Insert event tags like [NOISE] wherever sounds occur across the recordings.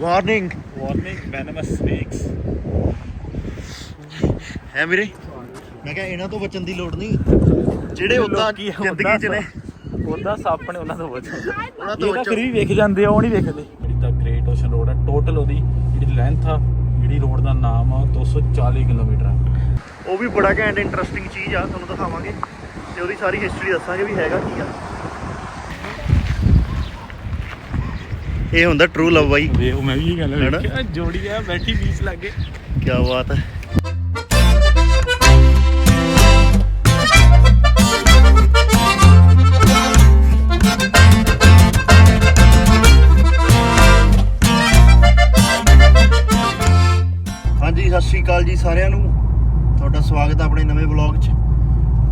Warning warning venomous snakes. ਹੈ ਵੀਰੇ? ਮੈਂ ਕਿਹਾ ਇਹਨਾਂ ਤੋਂ ਬਚਣ ਦੀ ਲੋੜ ਨਹੀਂ। ਜਿਹੜੇ ਉਦਾਂ ਜ਼ਿੰਦਗੀ 'ਚ ਨੇ। ਉਹਦਾ ਸੱਪ ਨੇ ਉਹਨਾਂ ਤੋਂ ਬਚੋ ਉਹਨਾਂ ਤੋਂ ਬਚੋ। ਵੀ ਵੇਖ ਜਾਂਦੇ ਆ ਉਹ ਨਹੀਂ ਵੇਖਦੇ। ਜਿਹੜੀ ਤਾਂ ਗ੍ਰੇਟ ਓਸ਼ਨ ਰੋਡ ਹੈ ਟੋਟਲ ਉਹਦੀ ਜਿਹੜੀ ਲੈਂਥ ਆ ਜਿਹੜੀ ਰੋਡ ਦਾ ਨਾਮ ਆ ਉਹ 240 ਕਿਲੋਮੀਟਰ ਆ। ਉਹ ਵੀ ਬੜਾ ਘੈਂਟ ਇੰਟਰਸਟਿੰਗ ਚੀਜ਼ ਆ ਤੁਹਾਨੂੰ ਦਿਖਾਵਾਂਗੇ। ਤੇ ਉਹਦੀ ਸਾਰੀ ਹਿਸਟਰੀ ਦੱਸਾਂਗੇ ਵੀ ਹੈਗਾ ਕੀ ਆ। ਇਹ ਹੁੰਦਾ ਟਰੂ ਲਵ ਬਾਈ। ਵੇਖ ਮੈਂ ਵੀ ਇਹ ਗੱਲ? ਵੇਖਿਆ ਜੋੜੀ ਆ ਬੈਠੀ ਬੀਚ ਲੱਗੇ। ਕੀ ਬਾਤ ਹੈ। ਹਾਂਜੀ ਸਤਿ ਸ਼੍ਰੀ ਅਕਾਲ ਜੀ ਸਾਰਿਆਂ ਨੂੰ। ਤੁਹਾਡਾ ਸਵਾਗਤ ਹੈ ਆਪਣੇ ਨਵੇਂ ਵਲੌਗ 'ਚ।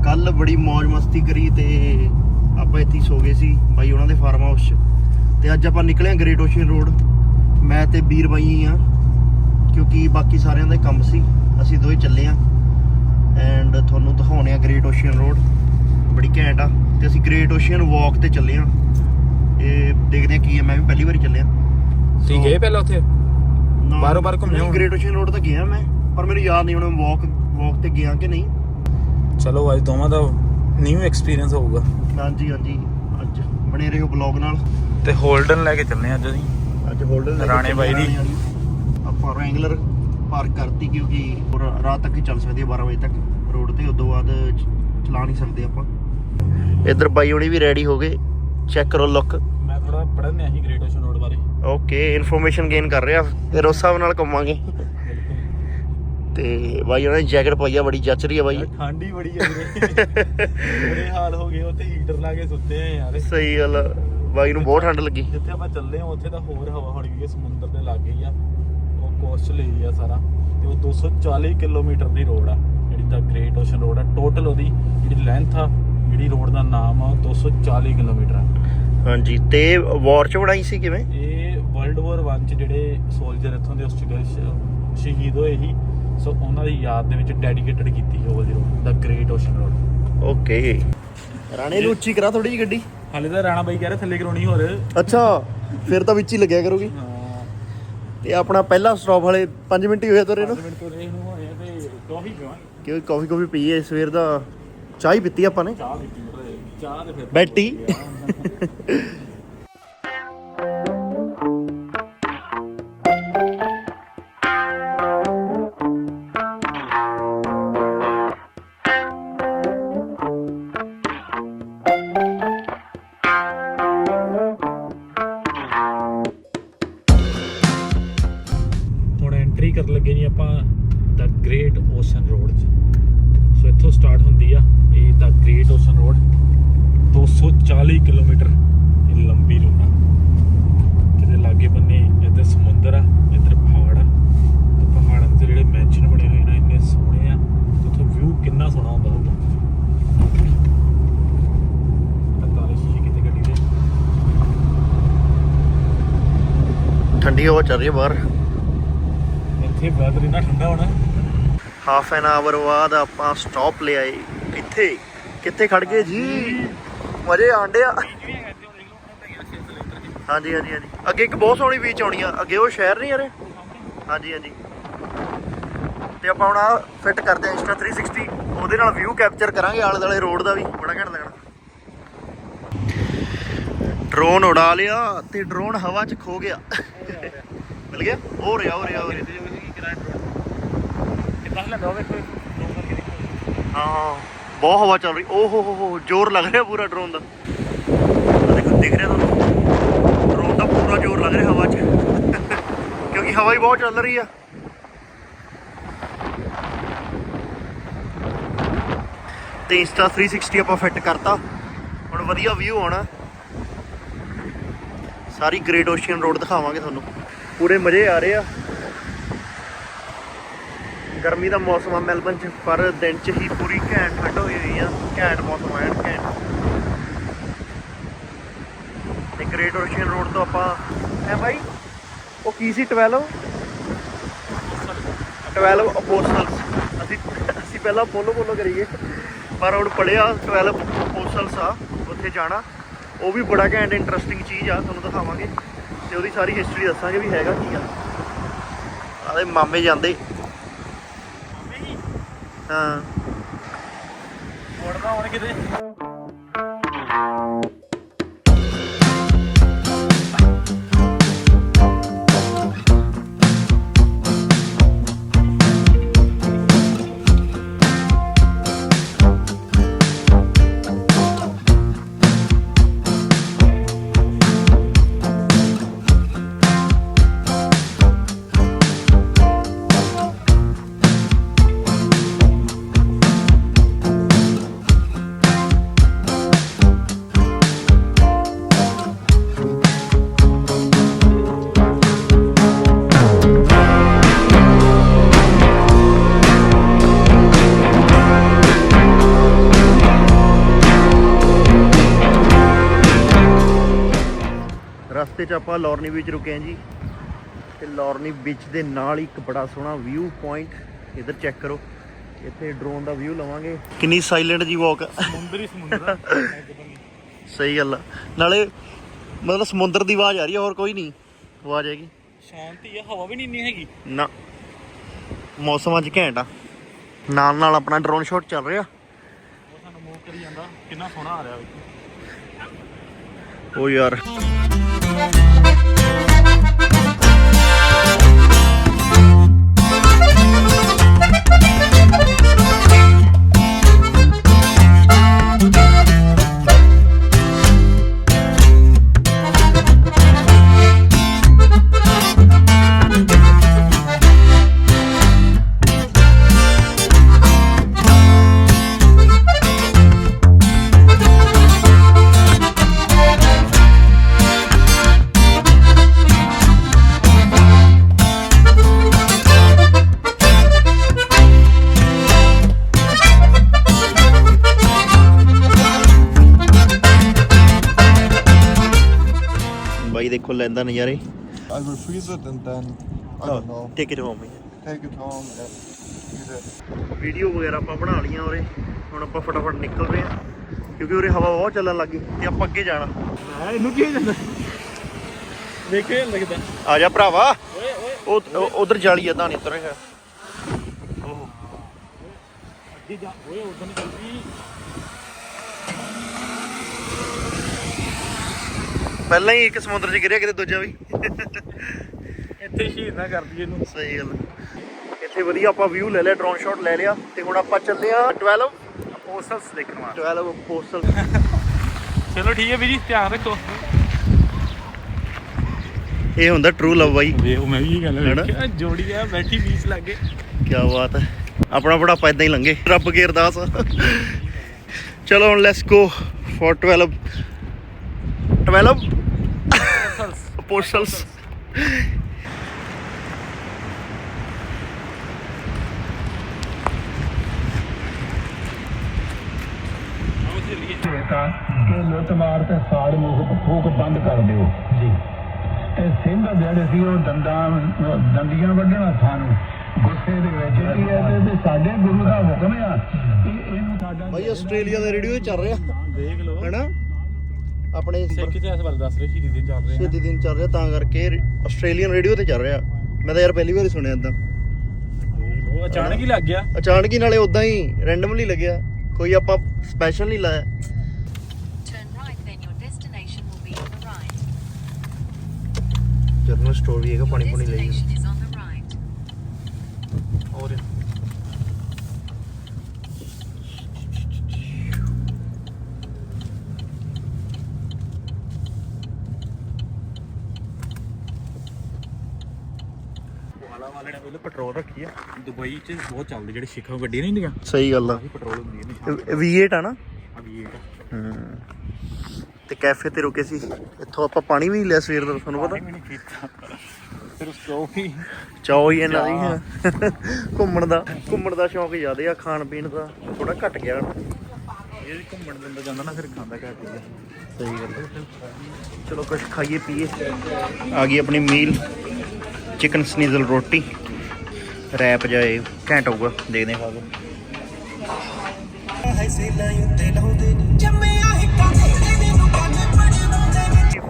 ਕੱਲ ਬੜੀ ਮौज ਮਸਤੀ ਕਰੀ ਤੇ ਆਪਾਂ ਇੱਥੇ ਸੋ ਗਏ ਸੀ ਬਾਈ ਉਹਨਾਂ ਦੇ ਫਾਰਮ ਹਾਊਸ 'ਚ। ਤੇ ਅੱਜ ਆਪਾਂ ਨਿਕਲੇ ਹਾਂ ਗ੍ਰੇਟ ਓਸ਼ਨ ਰੋਡ ਮੈਂ ਤੇ ਵੀਰ ਬਾਈ ਆ ਕਿਉਂਕਿ ਬਾਕੀ ਸਾਰਿਆਂ ਦਾ ਕੰਮ ਸੀ। ਅਸੀਂ ਦੋਵੇਂ ਚੱਲੇ ਆ ਐਂਡ ਤੁਹਾਨੂੰ ਦਿਖਾਉਣੇ ਆ ਗ੍ਰੇਟ ਓਸ਼ਨ ਰੋਡ ਬੜੀ ਘੈਂਟ ਆ। ਤੇ ਅਸੀਂ ਗ੍ਰੇਟ ਓਸ਼ਨ ਵਾਕ ਤੇ ਚੱਲੇ ਆ ਇਹ ਦੇਖਦੇ ਆ ਕੀ ਹੈ ਮੈਂ ਵੀ ਪਹਿਲੀ ਵਾਰੀ ਚੱਲਿਆ ਤੁਸੀਂ ਗਏ ਪਹਿਲਾਂ ਉੱਥੇ? ਬਾਹਰੋਂ ਬਾਹਰ ਘੁੰਮੇ ਹੋਣ? ਗ੍ਰੇਟ ਓਸ਼ਨ ਰੋਡ ਤਾਂ ਗਿਆ ਮੈਂ। ਪਰ ਮੈਨੂੰ ਯਾਦ ਨਹੀਂ ਹੁਣ ਵਾਕ ਵਾਕ ਤੇ ਗਿਆ ਕਿ ਨਹੀਂ। ਚਲੋ ਅੱਜ ਦੋਵਾਂ ਦਾ ਨਿਊ ਐਕਸਪੀਰੀਅੰਸ ਹੋਊਗਾ। ਹਾਂਜੀ ਹਾਂਜੀ। ਅੱਜ ਬਣੇ ਰਹੋ ਬਲੌਗ ਨਾਲ। ਤੇ ਹੋਲਡਨ ਲੈ ਕੇ ਚੱਲਨੇ ਅੱਜ ਅਸੀਂ। ਅੱਜ ਹੋਲਡਰ ਰਾਣੇ ਬਾਈ ਦੀ। ਆਪਾਂ ਰੈਂਗਲਰ ਪਾਰਕ ਕਰਤੀ ਕਿਉਂਕਿ ਹੋਰ ਰਾਤ ਤੱਕ ਹੀ ਚੱਲ ਸਕਦੀ ਹੈ 12 ਵਜੇ ਤੱਕ ਰੋਡ ਤੇ ਉਦੋਂ ਬਾਅਦ ਚਲਾ ਨਹੀਂ ਸਕਦੇ ਆਪਾਂ। ਇੱਧਰ ਬਾਈ ਹੋਣੀ ਵੀ ਰੈਡੀ ਹੋ ਗਏ। ਚੈੱਕ ਕਰੋ ਲੁੱਕ ਮੈਂ ਥੋੜਾ ਪੜ੍ਹਨ ਆਇਆ ਸੀ ਗ੍ਰੇਟ ਓਸ਼ਨ ਰੋਡ ਬਾਰੇ। ਓਕੇ ਇਨਫੋਰਮੇਸ਼ਨ ਗੇਨ ਕਰ ਰਿਹਾ। ਫਿਰ ਉਸ ਹਿਸਾਬ ਨਾਲ ਘੁੰਮਾਂਗੇ। ਤੇ ਬਾਈ ਉਹਨਾਂ ਨੇ ਜੈਕਟ ਪਾਈ ਆ ਬੜੀ ਜੱਚ ਰਹੀ ਆ ਬਾਈ। ਠੰਡੀ ਬੜੀ ਆ ਵੀਰੇ। [LAUGHS] ਹਾਲ ਹੋ ਗਏ ਉੱਥੇ ਹੀਟਰ ਲਾ ਕੇ ਸੁੱਤੇ ਆ ਯਾਰ। ਸਹੀ ਗੱਲ ਆ। ਬਾਈ ਨੂੰ ਬਹੁਤ ਠੰਡ ਲੱਗੀ। ਜਿੱਥੇ ਆਪਾਂ ਚੱਲੇ ਆ ਉੱਥੇ ਤਾਂ ਹੋਰ ਹਵਾ ਹੌਲੀ ਗਈ ਹੈ ਸਮੁੰਦਰ ਦੇ ਲਾਗੇ ਹੀ ਆ। ਉਹ ਕੋਸਟਲ ਏਰੀਆ ਸਾਰਾ। ਤੇ ਉਹ 240 ਕਿਲੋਮੀਟਰ ਦੀ ਰੋਡ ਆ ਜਿਹੜੀ ਤਾਂ ਗ੍ਰੇਟ ਓਸ਼ਨ ਰੋਡ ਆ। ਟੋਟਲ ਉਹਦੀ ਜਿਹੜੀ ਲੈਂਥ ਆ ਜਿਹੜੀ ਰੋਡ ਦਾ ਨਾਮ ਆ ਉਹ 240 ਕਿਲੋਮੀਟਰ ਆ। ਹਾਂਜੀ ਤੇ ਵਾਰ ਚ ਬਣਾਈ ਸੀ ਕਿਵੇਂ? ਇਹ ਵਰਲਡ ਵਾਰ 1 ਚ ਜਿਹੜੇ ਸੋਲਜਰ ਇੱਥੋਂ ਦੇ ਆਸਟ੍ਰੇਲੀਆ ਸ਼ਹੀਦ ਹੋਏ ਸੀ ਸੋ ਉਹਨਾਂ ਦੀ ਯਾਦ ਦੇ ਵਿੱਚ ਡੈਡੀਕੇਟਡ ਕੀਤੀ ਉਹ ਵਾਲੀ ਰੋਡ ਦਾ ਗ੍ਰੇਟ ਓਸ਼ਨ ਰੋਡ ਓਕੇ ਰਾਣੇ ਨੂੰ ਉੱਚੀ ਕਰਾ ਥੋੜੀ ਜਿਹੀ ਗੱਡੀ। ਹਾਲੇ ਤਾਂ ਰਾਣਾ ਬਾਈ ਕਹਿ ਰਿਹਾ ਥੱਲੇ ਕਰਾਉਣੀ ਹੋਰ। ਅੱਛਾ ਫਿਰ ਤਾਂ ਵਿੱਚ ਹੀ ਲੱਗਿਆ ਕਰੂਗੀ। ਹਾਂ। ਤੇ ਆਪਣਾ ਪਹਿਲਾ ਸਟਾਪ ਵਾਲੇ 5 ਮਿੰਟ ਹੀ ਹੋਏ ਤੁਰੇ ਨੂੰ। ਮਿੰਟ ਤੋਂ ਰਹੇ ਨੂੰ ਹੋਏ ਆ ਤੇ ਕਾਫੀ ਪੀਵਾਂਗੇ। ਕਿਉਂਕਿ ਕਾਫੀ ਕਾਫੀ ਪੀਏ ਸਵੇਰ ਦਾ ਚਾਹ ਹੀ ਪੀਤੀ ਆਪਾਂ ਨੇ। ਚਾਹ ਪੀਤੀ ਚਾਹ ਤੇ ਫਿਰ ਬੈਟੀ ਠੰਡੀ ਹਵਾ ਚੱਲ ਰਹੀ ਹੈ ਬਾਹਰ। ਇੱਥੇ ਵੈਦਰ ਇੰਨਾ ਠੰਡਾ ਹੋਣਾ। ਹਾਫ ਐਨ ਆਵਰ ਬਾਅਦ ਆਪਾਂ ਸਟਾਪ ਲਿਆ ਏ ਕਿੱਥੇ? ਕਿੱਥੇ ਖੜ ਗਏ ਜੀ? ਮਜ਼ੇ ਆਂਡੇ ਆ। ਹਾਂਜੀ ਹਾਂਜੀ ਹਾਂਜੀ। ਅੱਗੇ ਇੱਕ ਬਹੁਤ ਸੋਹਣੀ ਬੀਚ ਆਉਣੀ ਆ। ਅੱਗੇ ਉਹ ਸ਼ਹਿਰ ਨਹੀਂ ਯਾਰੇ ਹਾਂਜੀ ਹਾਂਜੀ। ਤੇ ਆਪਾਂ ਹੁਣ ਆ ਫਿੱਟ ਕਰਦੇ ਆ ਇੰਸਟਾ 360 ਉਹਦੇ ਨਾਲ ਵਿਊ ਕੈਪਚਰ ਕਰਾਂਗੇ ਆਲੇ ਦੁਆਲੇ ਰੋਡ ਦਾ ਵੀ। ਬੜਾ ਘੈਂਟ ਲੱਗਣਾ। ਡਰੋਨ ਉਡਾ ਲਿਆ ਤੇ ਡਰੋਨ ਹਵਾ 'ਚ ਖੋ ਗਿਆ। ਮਿਲ ਗਿਆ? ਹੋ ਰਿਹਾ ਹੋ ਰਿਹਾ ਹੋ ਰਿਹਾ। ਹਾਂ ਬਹੁਤ ਹਵਾ ਚੱਲ ਰਹੀ। ਓ ਹੋ ਹੋ ਹੋ ਜ਼ੋਰ ਲੱਗ ਰਿਹਾ ਪੂਰਾ ਡਰੋਨ ਦਾ। ਦੇਖੋ ਦਿਖ ਰਿਹਾ ਤੁਹਾਨੂੰ? ਡਰੋਨ ਦਾ ਪੂਰਾ ਜ਼ੋਰ ਲੱਗ ਰਿਹਾ ਹਵਾ 'ਚ। ਕਿਉਂਕਿ ਹਵਾ ਹੀ ਬਹੁਤ ਚੱਲ ਰਹੀ ਆ। ਤੇ ਇੰਸਟਾ 360 ਆਪਾਂ ਫਿੱਟ ਕਰਤਾ। ਹੁਣ ਵਧੀਆ ਵਿਊ ਆਉਣਾ। ਸਾਰੀ ਗ੍ਰੇਟ ਓਸ਼ੀਅਨ ਰੋਡ ਦਿਖਾਵਾਂਗੇ ਤੁਹਾਨੂੰ। ਪੂਰੇ ਮਜ਼ੇ ਆ ਰਹੇ ਆ। ਗਰਮੀ ਦਾ ਮੌਸਮ ਆ ਮੈਲਬਨ ਚ, ਪਰ ਦਿਨ ਚ ਹੀ ਪੂਰੀ ਘੈਂਟ ਠੰਡ ਹੋਈ ਹੋਈ ਆ। ਘੈਂਟ ਮੌਸਮ ਆ ਘੈਂਟ। ਤੇ ਗ੍ਰੇਟ ਓਸ਼ੀਅਨ ਰੋਡ ਤੋਂ ਆਪਾਂ ਹੈ ਬਾਈ? ਉਹ ਕੀ ਸੀ 12 12 ਅਪੋਸਟਲਸ ਅਸੀਂ ਅਸੀਂ ਪਹਿਲਾਂ ਫੋਲੋ ਫੋਲੋ ਕਰੀਏ। ਪਰ ਹੁਣ ਪੜਿਆ 12 ਅਪੋਸਟਲਸ ਆ, ਉੱਥੇ ਜਾਣਾ। ਉਹ ਵੀ ਬੜਾ ਘੈਂਟ ਇੰਟਰਸਟਿੰਗ ਚੀਜ਼ ਆ ਤੁਹਾਨੂੰ ਦਿਖਾਵਾਂਗੇ। ਤੇ ਉਹਦੀ ਸਾਰੀ ਹਿਸਟਰੀ ਦੱਸਾਂਗੇ ਵੀ ਹੈਗਾ ਕੀ ਆ। ਆਦੇ ਮਾਮੇ ਜਾਂਦੇ। ਹਾਂ। ਮੋੜਦਾ ਹੁਣ ਕਿਤੇ? 'ਚ ਆਪਾਂ ਲੌਰਨੀ ਵਿੱਚ ਰੁਕੇ ਹਾਂ ਜੀ। ਤੇ ਲੌਰਨੀ ਵਿੱਚ ਦੇ ਨਾਲ ਇੱਕ ਬੜਾ ਸੋਹਣਾ ਵਿਊ ਪੁਆਇੰਟ ਇਧਰ ਚੈੱਕ ਕਰੋ। ਇੱਥੇ ਡਰੋਨ ਦਾ ਵਿਊ ਲਵਾਂਗੇ। ਕਿੰਨੀ ਸਾਇਲੈਂਟ ਜੀ ਵਾਕ ਸਮੁੰਦਰ ਹੀ ਸਮੁੰਦਰ ਸਹੀ ਗੱਲ ਨਾਲੇ ਮਤਲਬ ਸਮੁੰਦਰ ਦੀ ਆਵਾਜ਼ ਆ ਰਹੀ ਹੈ ਹੋਰ ਕੋਈ ਨਹੀਂ। ਆਵਾਜ਼ ਹੈਗੀ। ਸ਼ਾਂਤੀ ਆ ਹਵਾ ਵੀ ਨਹੀਂ ਇੰਨੀ ਹੈਗੀ। ਨਾ। ਮੌਸਮ ਅੱਜ ਘੈਂਟ ਆ। ਨਾਲ ਨਾਲ ਆਪਣਾ ਡਰੋਨ ਸ਼ਾਟ ਚੱਲ ਰਿਹਾ। ਉਹ ਸਾਨੂੰ ਮੂਵ ਕਰੀ ਜਾਂਦਾ ਕਿੰਨਾ ਸੋਹਣਾ ਆ ਰਿਹਾ ਵੇਖੋ। ਉਹ ਯਾਰ। Thank you. ਨਜ਼ਾਰੇ I will freeze it and then I don't know. Take it home Take it home and use it. Video ਵਗੈਰਾ ਆਪਾਂ ਬਣਾ ਲਈਆਂ ਉਰੇ। ਹੁਣ ਆਪਾਂ ਫਟਾਫਟ ਨਿਕਲ ਰਹੇ ਹਾਂ ਕਿਉਂਕਿ ਉਰੇ ਹਵਾ ਬਹੁਤ ਚੱਲਣ ਲੱਗੀ ਤੇ ਆਪਾਂ ਅੱਗੇ ਜਾਣਾ। ਇਹਨੂੰ ਕੀ ਜਾਂਦਾ? ਵੇਖੇ ਲੱਗਦਾ। ਆ ਜਾ ਭਰਾਵਾ। ਓਏ ਓਏ। ਉਹ ਉਧਰ ਜਾਲੀ ਆ ਤਾਂ ਨਹੀਂ ਤੁਰੇ ਅੱਗੇ ਜਾ ਓਏ ਉਦੋਂ ਨਹੀਂ ਚੱਲਦੀ ਪਹਿਲਾਂ ਹੀ ਇੱਕ ਸਮੁੰਦਰ 'ਚ ਗਿਰਿਆ ਕਿਤੇ ਦੂਜਾ ਵੀ। ਇੱਥੇ ਸ਼ਹੀਦ ਨਾ ਕਰਦੀ ਇਹਨੂੰ। ਸਹੀ ਗੱਲ ਇੱਥੇ ਵਧੀਆ ਆਪਾਂ ਵਿਊ ਲੈ ਲਿਆ ਡਰੋਨ ਸ਼ਾਟ ਲੈ ਲਿਆ ਤੇ ਹੁਣ ਆਪਾਂ ਚੱਲੇ ਆ 12 ਪੋਸਟਰਸ ਦੇਖਣ ਵਾਸਤੇ। 12 ਪੋਸਟਲ ਚਲੋ ਠੀਕ ਹੈ ਵੀਰ ਧਿਆਨ ਰੱਖੋ। ਇਹ ਹੁੰਦਾ ਟਰੂ ਲਵ ਬਾਈ। ਵੇਖ ਮੈਂ ਵੀ ਇਹ ਗੱਲ? ਵੇਖਿਆ ਜੋੜੀ ਆ ਬੈਠੀ ਬੀਚ ਲੱਗੇ। ਕੀ ਬਾਤ ਹੈ। ਆਪਣਾ ਬੁਢਾਪਾ ਇਦਾਂ ਹੀ ਲੰਘੇ। ਰੱਬ ਕੀ ਅਰਦਾਸ। ਚਲੋ ਹੁਣ ਲੈਟਸ ਗੋ ਫॉर 12 12 ਤਾਂ ਕਿ ਲੁੱਟਮਾਰ ਤੇ ਸਾੜ ਮੁਖ ਫੂਕ ਬੰਦ ਕਰ ਦਿਓ। ਜੀ। ਤੇ ਸਿੰਘ ਜਿਹੜੇ ਸੀ ਉਹ ਦੰਦਾਂ ਦੰਦੀਆਂ ਵੱਢਣਾ ਸਾਨੂੰ ਗੁੱਸੇ ਦੇ ਵਿੱਚ ਕੀ ਹੈ ਤੇ- ਸਾਡੇ ਗੁਰੂ ਦਾ ਹੁਕਮ ਆ ਇਹਨੂੰ ਸਾਡਾ ਬਾਈ ਆਸਟ੍ਰੇਲੀਆ ਦਾ ਰੇਡੀਓ ਚੱਲ ਰਿਹਾ। ਦੇਖ ਲਓ। ਹੈਨਾ? ਆਪਣੇ ਸਿੱਖ ਇਤਿਹਾਸ ਬਾਰੇ ਦੱਸ ਰਹੇ ਸ਼ਹੀਦੀ ਦਿਨ ਚੱਲ ਰਹੇ। ਛੇਤੀ ਦਿਨ ਚੱਲ ਰਿਹਾ ਤਾਂ ਕਰਕੇ ਆਸਟ੍ਰੇਲੀਅਨ ਰੇਡੀਓ ਤੇ ਚੱਲ ਰਿਹਾ। ਮੈਂ ਤਾਂ ਯਾਰ ਪਹਿਲੀ ਵਾਰੀ ਸੁਣਿਆ ਇਦਾਂ ਲਓ ਅਚਾਨਕ ਹੀ ਲੱਗ ਗਿਆ। ਅਚਾਨਕ ਹੀ ਨਾਲੇ ਉਦਾਂ ਹੀ ਰੈਂਡਮਲੀ ਲੱਗਿਆ। ਕੋਈ ਆਪਾਂ ਸਪੈਸ਼ਲ ਨਹੀਂ ਲਾਇਆ. ਜਰਨਲ ਸਟੋਰ ਹੈਗਾ ਪਾਣੀ ਪੁਣੀ ਲਈ Destination ਨੇ ਪਹਿਲਾਂ ਪੈਟਰੋਲ ਰੱਖੀ ਆ। ਦੁਬਈ 'ਚ ਬਹੁਤ ਚੱਲਦੇ ਜਿਹੜੇ ਸ਼ਿਖਾ ਗੱਡੀਆਂ ਨਹੀਂ ਹੁੰਦੀਆਂ। ਸਹੀ ਗੱਲ ਆ। ਪੈਟਰੋਲ ਹੁੰਦੀ ਹੈ ਨਿਸ਼ਾਨ। V8 ਆ ਨਾ? ਆ ਵੀ ਇਹ ਹੂੰ। ਤੇ ਕੈਫੇ ਤੇ ਰੁਕੇ ਸੀ। ਇੱਥੋਂ ਆਪਾਂ ਪਾਣੀ ਵੀ ਨਹੀਂ ਲਿਆ ਸਵੇਰ ਦਾ ਤੁਹਾਨੂੰ ਪਤਾ? ਨਹੀਂ ਪੀਤਾ। ਫਿਰ ਉਸ ਤੋਂ ਵੀ ਚਾਹ ਹੀ ਇਹਨਾਂ ਦੀ ਹੈ। ਘੁੰਮਣ ਦਾ ਘੁੰਮਣ ਦਾ ਸ਼ੌਂਕ ਜ਼ਿਆਦਾ ਆ ਖਾਣ ਪੀਣ ਦਾ। ਥੋੜਾ ਘਟ ਗਿਆ। ਹੁਣ। ਇਹ ਘੁੰਮਣ ਦਿੰਦਾ ਜਾਂਦਾ ਨਾ ਫਿਰ ਖਾਂਦਾ ਘੱਟ ਹੀ ਆ। ਸਹੀ ਗੱਲ। ਚਲੋ ਕੁਝ ਖਾਈਏ ਪੀਏ। ਆ ਗਈ ਆਪਣੀ ਮੀਲ ਚਿਕਨ ਸਨੀਜ਼ਲ ਰੋਟੀ। ਰੈਪ ਜਾਏ ਘੈਂਟ ਹੋਊਗਾ, ਦੇਖਦੇ ਹਾਂ ਖਾ ਕੇ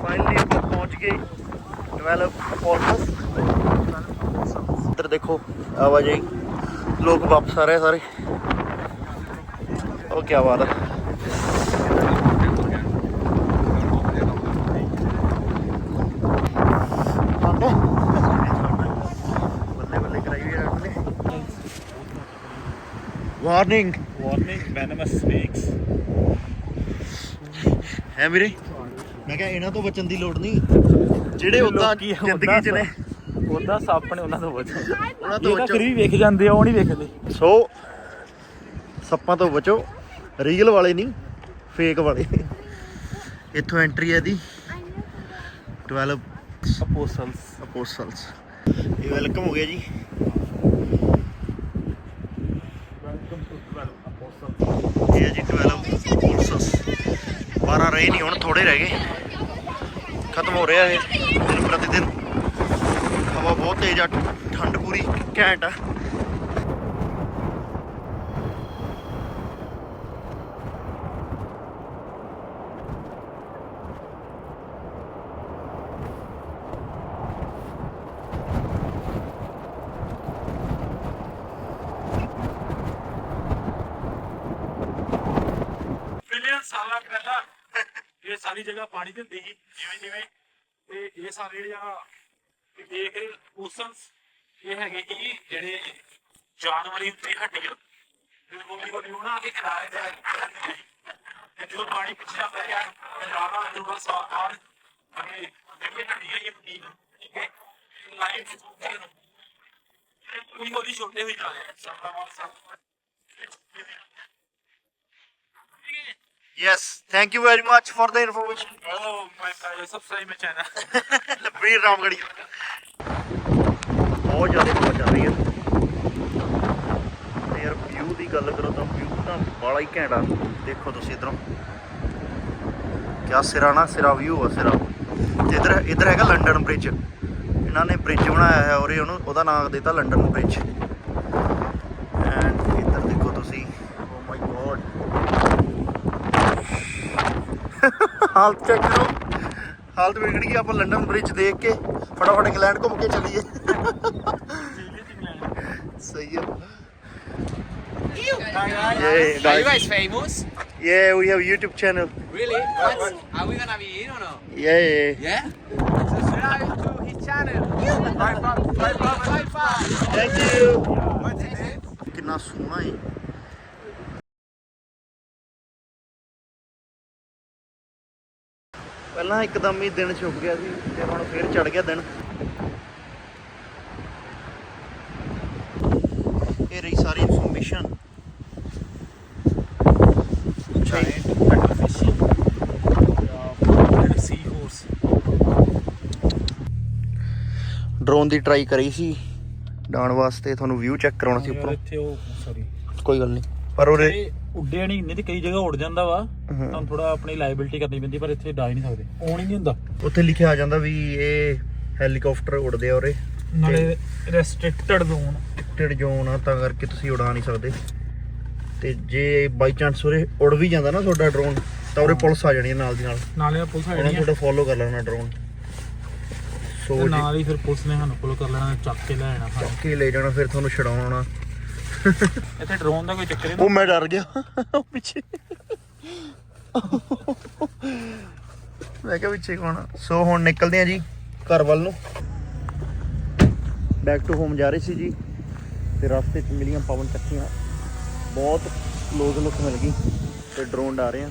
ਫਾਈਨਲੀ ਆਪਾਂ ਪਹੁੰਚ ਗਏ 12 ਪੋਲਸ ਇੱਧਰ ਦੇਖੋ ਆਵਾਜਾਈ ਲੋਕ ਵਾਪਸ ਆ ਰਹੇ ਸਾਰੇ। ਉਹ ਕੀ ਬਾਤ ਹੈ ਆਂਦੇ ਬੱਲੇ ਬੱਲੇ ਕਰਾਈ ਵੀ ਰੱਬ ਨੇ ਵਾਰਨਿੰਗ ਵਾਰਨਿੰਗ ਵੈਨਮਸ ਸਨੇਕਸ ਹੈ ਵੀਰੇ? ਮੈਂ ਕਿਹਾ ਇਹਨਾਂ ਤੋਂ ਬਚਣ ਦੀ ਲੋੜ ਨਹੀਂ। ਜਿਹੜੇ ਉਦਾਂ ਜ਼ਿੰਦਗੀ 'ਚ ਨੇ। ਉਹਦਾ ਸੱਪ ਨੇ ਉਹਨਾਂ ਤੋਂ ਬਚੋ। ਉਹਨਾਂ ਤੋਂ ਬਚੋ। ਵੀ ਵੇਖ ਜਾਂਦੇ ਆ ਉਹ ਨਹੀਂ ਵੇਖਦੇ। ਸੋ ਸੱਪਾਂ ਤੋਂ ਬਚੋ। ਰੀਅਲ ਵਾਲੇ ਨਹੀਂ ਫੇਕ ਵਾਲੇ। ਇੱਥੋਂ ਐਂਟਰੀ ਹੈ ਦੀ 12 ਅਪੋਸਲਸ ਅਪੋਸਟਲਸ ਇਹ ਵੈਲਕਮ ਹੋ ਗਿਆ ਜੀ। ਇਹ ਹੈ ਜੀ 12 ਅਪੋਸਟਲਸ 12 ਰਹੇ ਨਹੀਂ, ਹੁਣ ਥੋੜੇ ਰਹਿ ਗਏ। ਖਤਮ ਹੋ ਰਿਹਾ ਇਹ ਦਿਨ ਪ੍ਰਤੀ ਦਿਨ ਹਵਾ ਬਹੁਤ ਤੇਜ਼ ਆ, ਠੰਡ ਪੂਰੀ, ਘੈਂਟ ਆ। ਮਿਲੀਅਨ ਸਾਲਾਂ ਇਹ ਸਾਰੀ ਜਗ੍ਹਾ ਪਾਣੀ ਦੀ ਹੁੰਦੀ ਸੀ, ਜਿਵੇਂ ਜਿਵੇਂ। ਤੇ ਇਹ ਸਾਰੇ ਜਿਹੜਾ ਦੇਖ ਰਹੇ ਓਸਨਸ ਇਹ ਹੈਗੇ ਕਿ ਜਿਹੜੇ ਜਾਨਵਰੀ ਉੱਤੇ ਹੱਡੀਆਂ ਫਿਰ ਉਹ ਵੀ ਉਹਨਾਂ ਦੇ ਕਿਨਾਰੇ ਤੇ ਜਦੋਂ ਪਾਣੀ ਪਿੱਛੇ ਪੈ ਗਿਆ ਜਾਵਾ ਜਿਹੜਾ ਸਾਫ਼ ਤੇ ਜਿਹੜੀ ਹੱਡੀਆਂ ਇਹ ਪੀ ਠੀਕ ਹੈ? ਲਾਈਫ ਕੋਈ ਉਹਦੀ ਛੋਟੇ ਹੋਈ ਜਾ ਰਹੇ ਸਭ ਦਾ ਸਭ Yes, thank you very much for the information. [LAUGHS] Oh, my God, subscribe my channel. [LAUGHS] ਵੀਰ ਰਾਮਗੜੀ ਬਹੁਤ ਜ਼ਿਆਦਾ ਹਵਾ ਚੱਲ ਰਹੀ ਹੈ। ਤੇ ਯਾਰ ਵਿਊ ਦੀ ਗੱਲ ਕਰੋ ਤਾਂ ਵਿਊ ਤਾਂ ਬੜਾ ਹੀ ਘੈਂਟ ਆ। ਦੇਖੋ ਤੁਸੀਂ ਇਧਰੋਂ। ਕਿਆ ਸਿਰਾ ਨਾ ਸਿਰਾ ਵਿਊ ਆ ਸਿਰਾ। ਤੇ ਇਧਰ ਇਧਰ ਹੈਗਾ ਲੰਡਨ ਬ੍ਰਿਜ ਇਹਨਾਂ ਨੇ ਬ੍ਰਿਜ ਬਣਾਇਆ ਹੈ ਔਰ ਇਹ ਉਹਨੂੰ ਉਹਦਾ ਨਾਮ ਦਿੱਤਾ ਲੰਡਨ ਬ੍ਰਿਜ ਐਂਡ ਇੱਧਰ ਦੇਖੋ ਤੁਸੀਂ Oh ਓ ਮਾਈ ਗੋਡ ਹਾਲਤ ਚੈੱਕ ਕਰੋ ਹਾਲਤ ਵਿਗੜ ਗਈ ਆਪਾਂ ਲੰਡਨ ਬ੍ਰਿਜ ਦੇਖ ਕੇ ਫਟਾਫਟ ਇੰਗਲੈਂਡ ਘੁੰਮ ਕੇ ਚੱਲੀਏ ਸਹੀ ਹੈ Yeah, Are you guys. guys famous? Yeah, we have YouTube channel. Really? What? Are we gonna be in or no? Yeah, yeah. Yeah? Subscribe to his channel. Bye bye. Bye bye. Bye bye. Thank you. What's his name? ਕਿੰਨਾ ਸੋਹਣਾ ਹੈ ਪਹਿਲਾਂ ਇੱਕਦਮ ਹੀ ਦਿਨ ਛੁਪ ਗਿਆ ਸੀ ਤੇ ਹੁਣ ਫੇਰ ਚੜ ਗਿਆ ਦਿਨ। ਇਹ ਰਹੀ ਸਾਰੀ information giant paddle sea horse. Drone ਦੀ ਟਰਾਈ ਕਰੀ ਸੀ। ਡਾਉਣ ਵਾਸਤੇ ਤੁਹਾਨੂੰ ਵਿਊ ਚੈੱਕ ਕਰਾਉਣਾ ਸੀ ਉੱਪਰੋਂ। ਇੱਥੇ ਉਹ ਸੌਰੀ ਕੋਈ ਗੱਲ ਨਹੀਂ ਪਰ ਉਰੇ ਇਹ ਉੱਡਿਆ ਨਹੀਂ ਨਹੀਂ ਤੇ ਕਈ ਜਗ੍ਹਾ ਉੱਡ ਜਾਂਦਾ ਵਾ। ਤੁਹਾਨੂੰ ਥੋੜਾ ਆਪਣੀ ਲਾਇਬਿਲਟੀ ਕਰਨੀ ਪੈਂਦੀ ਪਰ ਇੱਥੇ ਡਾ ਹੀ ਨਹੀਂ ਸਕਦੇ। ਆਉਣ ਹੀ ਨਹੀਂ ਹੁੰਦਾ। ਉੱਥੇ ਲਿਖਿਆ ਆ ਜਾਂਦਾ ਵੀ ਇਹ ਹੈਲੀਕਾਪਟਰ ਉੜਦੇ ਆ ਉਰੇ। ਨਾਲੇ ਰੈਸਟ੍ਰਿਕਟਡ ਜ਼ੋਨ ਟਿਡ ਜ਼ੋਨ ਆ ਤਾਂ ਕਰਕੇ ਤੁਸੀਂ ਉਡਾ ਨਹੀਂ ਸਕਦੇ। ਤੇ ਜੇ ਬਾਈ ਚਾਂਸ ਉਰੇ ਉੜ ਵੀ ਜਾਂਦਾ ਨਾ ਤੁਹਾਡਾ ਡਰੋਨ ਤਾਂ ਉਰੇ ਪੁਲਿਸ ਆ ਜਾਣੀ ਹੈ ਨਾਲ ਦੀ ਨਾਲ। ਨਾਲੇ ਆ ਪੁਲਿਸ ਉਹਨਾਂ ਆਣੀ ਤੁਹਾਡਾ ਫੋਲੋ ਕਰ ਲੈਣਾ ਡਰੋਨ ਸੋ ਤੇ ਨਾਲ ਹੀ ਫਿਰ ਪੁਲਿਸ ਨੇ ਸਾਨੂੰ ਫੋਲੋ ਕਰ ਲੈਣਾ ਚੱਕ ਕੇ ਲੈ ਜਾਣਾ ਸਾਰਾ। ਕੇ ਲੈ ਜਾਣਾ ਫਿਰ ਤੁਹਾਨੂੰ ਛਡਾਉਣਾ ਇੱਥੇ ਡਰੋਨ ਦਾ ਕੋਈ ਚੱਕਰ ਹੀ ਉਹ ਮੈਂ ਡਰ ਗਿਆ। ਉਹ ਪਿੱਛੇ। ਮੈਂ ਕਿਹਾ ਪਿੱਛੇ ਕੌਣ ਸੋ ਹੁਣ ਨਿਕਲਦੇ ਆ ਜੀ ਘਰ ਵੱਲ ਨੂੰ। ਬੈਕ ਟੂ ਹੋਮ ਜਾ ਰਹੇ ਸੀ ਜੀ। ਤੇ ਰਸਤੇ 'ਚ ਮਿਲੀਆਂ ਪਵਨ ਚੱਕੀਆਂ। ਬਹੁਤ ਕਲੋਜ਼ ਲੁੱਕ ਮਿਲ ਗਈ। ਤੇ ਡਰੋਨ ਡਾ ਰਹੇ ਆ।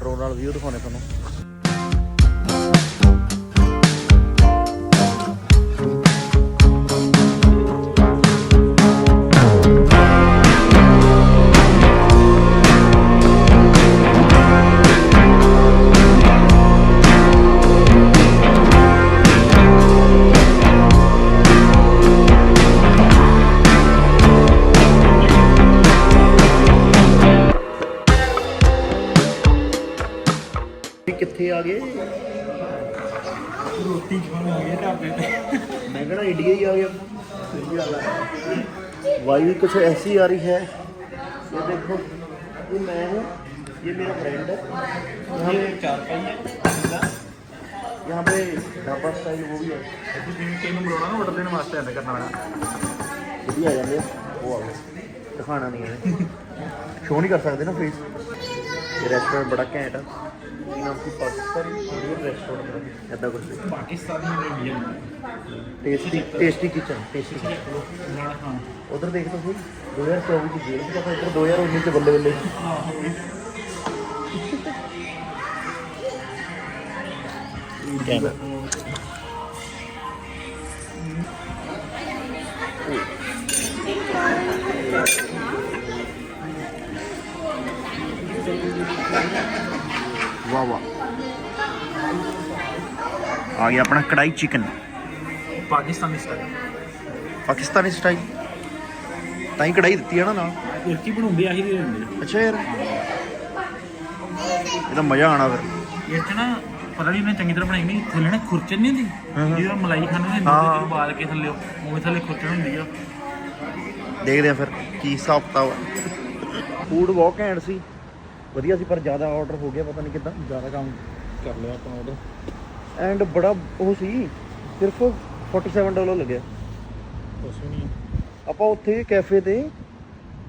ਡਰੋਨ ਨਾਲ ਵੀਊ ਦਿਖਾਉਣੇ ਤੁਹਾਨੂੰ। ਰੋਟੀ ਖਾਣ ਆ ਗਏ ਢਾਬੇ ਤੇ मैं कहना इंडिया ही आ गया वायु कुछ ऐसी आ रही है ये देखो ये मैं हूँ ये मेरा फ्रेंड है ਇਹ ਚਾਰ ਪਾਈ ਹੈ यहाँ पे ढाबा स्टाइल वो भी है ਅਸੀਂ ਜਿਵੇਂ ਕਿਸੇ ਨੂੰ ਬੁਲਾਉਣਾ ਨਾ ਆਰਡਰ ਦੇਣ ਵਾਸਤੇ ਐਂਦਾ ਕਰਨਾ ਪੈਣਾ ये भी आ जाते हैं वो आ गए दिखाना नहीं है शो नहीं [LAUGHS] कर सकते ना फेस ये रेस्टोरेंट बड़ा घैंट है ਕੀ ਨਾਮ ਸੀ? ਪਾਕਿਸਤਾਨੀ? ਇੰਡੀਅਨ ਰੈਸਟੋਰੈਂਟ ਐਦਾਂ ਕੁਝ Pakistani Indian tasty tasty kitchen tasty ਨਾਲ ਹਾਂ। ਉਧਰ ਦੇਖ ਤੁਸੀਂ 2024 ਚ ਜੇਲ੍ਹ ਤਾਂ ਇੱਧਰ 2019 ਚ ਬੱਲੇ ਬੱਲੇ। ਕੈਮਰਾ ਵਾਹ ਵਾਹ। ਆ ਗਿਆ ਆਪਣਾ kadai chicken Pakistani style Pakistani style ਤਾਂ ਹੀ ਕੜਾਈ ਦਿੱਤੀ ਹੈ ਨਾ ਨਾਲ। ਤੁਰਕੀ ਬਣਾਉਂਦੇ ਆਹੀ ਦੇ ਹੁੰਦੇ ਅੱਛਾ ਯਾਰ। ਇਹਦਾ ਮਜ਼ਾ ਆਣਾ ਫਿਰ। ਇਹ ਚ ਨਾ ਪਤਾ ਨਹੀਂ ਇਹਨੇ ਚੰਗੀ ਤਰ੍ਹਾਂ ਬਣਾਈ ਨਹੀਂ ਥੱਲੇ ਨਾ ਖੁਰਚਣ ਨਹੀਂ ਹੁੰਦੀ। ਜਿਹਦਾ ਮਲਾਈ ਖਾਣੇ ਨੇ ਹਾਂ। ਦੁੱਧ ਚ ਉਬਾਲ ਕੇ ਥੱਲੇ ਉਹ ਥੱਲੇ ਖੁਰਚਣ ਹੁੰਦੀ ਆ। ਦੇਖਦੇ ਆ ਫਿਰ ਕੀ ਹਿਸਾਬ ਕਿਤਾਬ ਫੂਡ ਬਹੁਤ ਘੈਂਟ ਸੀ। ਵਧੀਆ ਸੀ ਪਰ ਜ਼ਿਆਦਾ ਆਰਡਰ ਹੋ ਗਿਆ ਪਤਾ ਨਹੀਂ ਕਿੱਦਾਂ ਜ਼ਿਆਦਾ ਕੰਮ ਕਰ ਲਿਆ ਆਪਾਂ ਆਰਡਰ ਐਂਡ ਬੜਾ ਉਹ ਸੀ ਸਿਰਫ 47 ਡਾਲਰ ਲੱਗਿਆ। ਕੁਛ ਵੀ ਨਹੀਂ। ਆਪਾਂ ਉੱਥੇ ਕੈਫੇ ਤੇ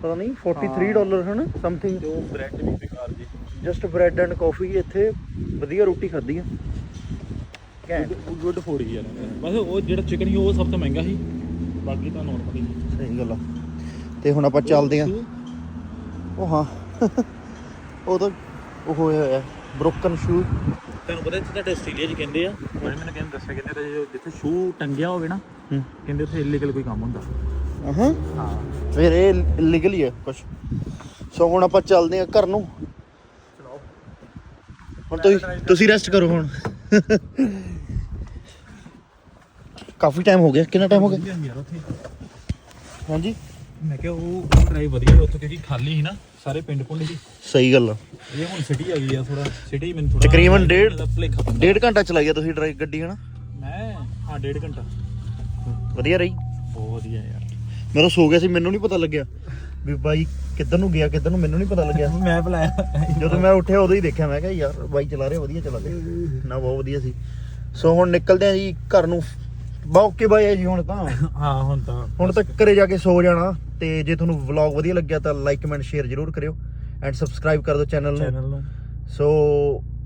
ਪਤਾ ਨਹੀਂ 43 ਡਾਲਰ ਹਨ ਸਮਥਿੰਗ ਉਹ ਬ੍ਰੈਡ ਵੀ ਬੇਕਾਰ ਜੀ। ਜਸਟ ਬ੍ਰੈਡ ਐਂਡ ਕਾਫੀ ਇੱਥੇ ਵਧੀਆ ਰੋਟੀ ਖਾਧੀ ਆ। ਗੁੱਡ ਫੂਡ ਹੀ ਯਾਰ। ਬਸ ਉਹ ਜਿਹੜਾ ਚਿਕਨ ਸੀ ਉਹ ਸਭ ਤੋਂ ਮਹਿੰਗਾ ਸੀ। ਬਾਕੀ ਤਾਂ ਨਾਰਮਲ ਹੀ ਸਹੀ ਗੱਲ ਆ। ਤੇ ਹੁਣ ਆਪਾਂ ਚੱਲਦੇ ਆ। ਉਹ ਹਾਂ। ਉਹ ਤਾਂ ਉਹ ਹੋਇਆ ਹੋਇਆ ਬ੍ਰੋਕਨ ਸ਼ੂ ਤੁਹਾਨੂੰ ਪਤਾ ਇੱਥੇ ਤੁਹਾਡੇ ਆਸਟ੍ਰੇਲੀਆ 'ਚ ਕਹਿੰਦੇ ਆ। ਉਹਨੇ ਮੈਨੂੰ ਕਹਿੰਦੇ ਦੱਸਿਆ ਕਹਿੰਦੇ ਤੇ ਜਿੱਥੇ ਸ਼ੂ ਟੰਗਿਆ ਹੋਵੇ ਨਾ ਹੂੰ। ਕਹਿੰਦੇ ਉੱਥੇ ਇਲੀਗਲ ਕੋਈ ਕੰਮ ਹੁੰਦਾ। ਹਾਂ ਹਾਂ। ਫਿਰ ਇਹ ਲੀਗਲ ਹੀ ਹੈ ਕੁਝ ਸੋ ਹੁਣ ਆਪਾਂ ਚੱਲਦੇ ਆ ਘਰ ਨੂੰ। ਹੁਣ ਤੁਸੀਂ ਤੁਸੀਂ ਰੈਸਟ ਕਰੋ ਹੁਣ। ਕਾਫੀ ਟਾਈਮ ਹੋ ਗਿਆ ਕਿੰਨਾ ਟਾਈਮ ਹੋ ਗਿਆ? ਯਾਰ ਉੱਥੇ। ਹਾਂਜੀ। ਮੈਂ ਕਿਹਾ ਉਹ ਉਹ ਡਰਾਈਵ ਵਧੀਆ ਉੱਥੇ ਕਿਉਂਕਿ ਖਾਲੀ ਸੀ ਨਾ ਸਾਰੇ ਪਿੰਡ ਪੁੰਡ ਸੀ ਸਹੀ ਗੱਲ ਆ। ਇਹ ਹੁਣ ਸਿਟੀ ਆ ਗਈ ਆ ਥੋੜਾ ਸਿਟੀ ਮੈਨੂੰ ਥੋੜਾ ਤਕਰੀਬਨ ਡੇਢ- ਭਲੇਖਾ ਪੈਂਦਾ। ਡੇਢ ਘੰਟਾ ਚਲਾਈ ਆ ਤੁਸੀਂ ਡਰਾਈਵ ਗੱਡੀ ਹਨਾ? ਮੈਂ ਹਾਂ ਡੇਢ ਘੰਟਾ। ਵਧੀਆ ਰਹੀ। ਬਹੁਤ ਵਧੀਆ ਯਾਰ। ਮੇਰਾ ਸੋ ਗਿਆ ਸੀ ਮੈਨੂੰ ਨਹੀਂ ਪਤਾ ਲੱਗਿਆ। ਵੀ ਬਾਈ ਕਿੱਧਰ ਨੂੰ ਗਿਆ ਕਿੱਧਰ ਨੂੰ ਮੈਨੂੰ ਨਹੀਂ ਪਤਾ ਲੱਗਿਆ। [LAUGHS] ਮੈਂ ਬੁਲਾਇਆ। ਜਦੋਂ ਮੈਂ ਉੱਠਿਆ ਉਦੋਂ ਹੀ ਦੇਖਿਆ ਮੈਂ ਕਿਹਾ ਯਾਰ ਬਾਈ ਚਲਾ ਰਿਹਾ ਵਧੀਆ ਚਲਾ ਰਿਹਾ। ਨਾ ਬਹੁਤ ਵਧੀਆ ਸੀ। ਸੋ ਹੁਣ ਨਿਕਲਦੇ ਆ ਜੀ ਘਰ ਨੂੰ। ਬਾ ਓਕੇ ਬਾਈ ਜੀ ਹੁਣ ਤਾਂ। ਹਾਂ ਹੁਣ ਤਾਂ। ਹੁਣ ਤੱਕ ਘਰੇ ਜਾ ਕੇ ਸੋ ਜਾਣਾ। ਤੇ ਜੇ ਤੁਹਾਨੂੰ ਵਲੌਗ ਵਧੀਆ ਲੱਗਿਆ ਤਾਂ ਲਾਈਕ ਕਮੈਂਟ ਸ਼ੇਅਰ ਜ਼ਰੂਰ ਕਰਿਓ ਐਂਡ ਸਬਸਕ੍ਰਾਈਬ ਕਰ ਦਿਓ ਚੈਨਲ ਨੂੰ। ਚੈਨਲ ਨੂੰ। ਸੋ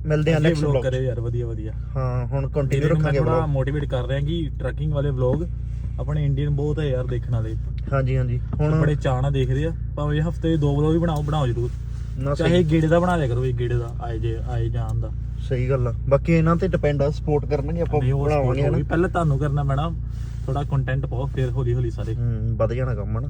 ਮਿਲਦੇ ਆ ਅੱਗੇ ਨੈਕਸਟ vlog ਵਲੌਗ ਕਰੇ ਯਾਰ ਵਧੀਆ ਵਧੀਆ। ਹਾਂ ਹੁਣ ਕੰਟੀਨਿਊ ਕੰਟੀਨਿਊ ਰੱਖਾਂਗੇ ਥੋੜਾ ਵਲੌਗ ਮੋਟੀਵੇਟ ਕਰ ਰਿਹਾ ਕਿ ਟਰੱਕਿੰਗ ਵਾਲੇ ਵਲੌਗ ਆਪਣੇ ਇੰਡੀਅਨ ਬਹੁਤ ਹੈ ਯਾਰ ਦੇਖਣ ਵਾਲੇ। ਹਾਂਜੀ ਹਾਂਜੀ। ਹੁਣ ਬੜੇ ਚਾਅ ਨਾਲ ਦੇਖਦੇ ਆ ਭਾਵੇਂ ਹਫ਼ਤੇ ਦੋ ਵਲੌਗ ਵੀ ਬਣਾਓ ਬਣਾਓ ਜ਼ਰੂਰ। ਨਾ ਚਾਹੇ ਸਹੀ ਗੇੜੇ ਦਾ ਬਣਾ ਲਿਆ ਕਰੋ ਇਹ ਗੇੜੇ ਦਾ ਆਏ ਜੇ ਆਏ ਜਾਣ ਦਾ। ਸਹੀ ਗੱਲ ਆ। ਬਾਕੀ ਇਹਨਾਂ ਤੇ ਡਿਪੈਂਡ ਆ ਸਪੋਰਟ ਕਰਨਗੇ ਆਪਾਂ ਨਹੀਂ ਉਹ ਬਣਾਵਾਂਗੇ support ਹਨਾ ਹੋਊਗੀ। ਪਹਿਲਾਂ ਤੁਹਾਨੂੰ ਕਰਨਾ ਪੈਣਾ ਥੋੜਾ ਕੰਟੈਂਟ ਪਾਓ ਫਿਰ ਹੌਲੀ ਹੌਲੀ ਸਾਰੇ। ਹੂੰ ਵਧ ਜਾਣਾ ਕੰਮ ਹਨਾ?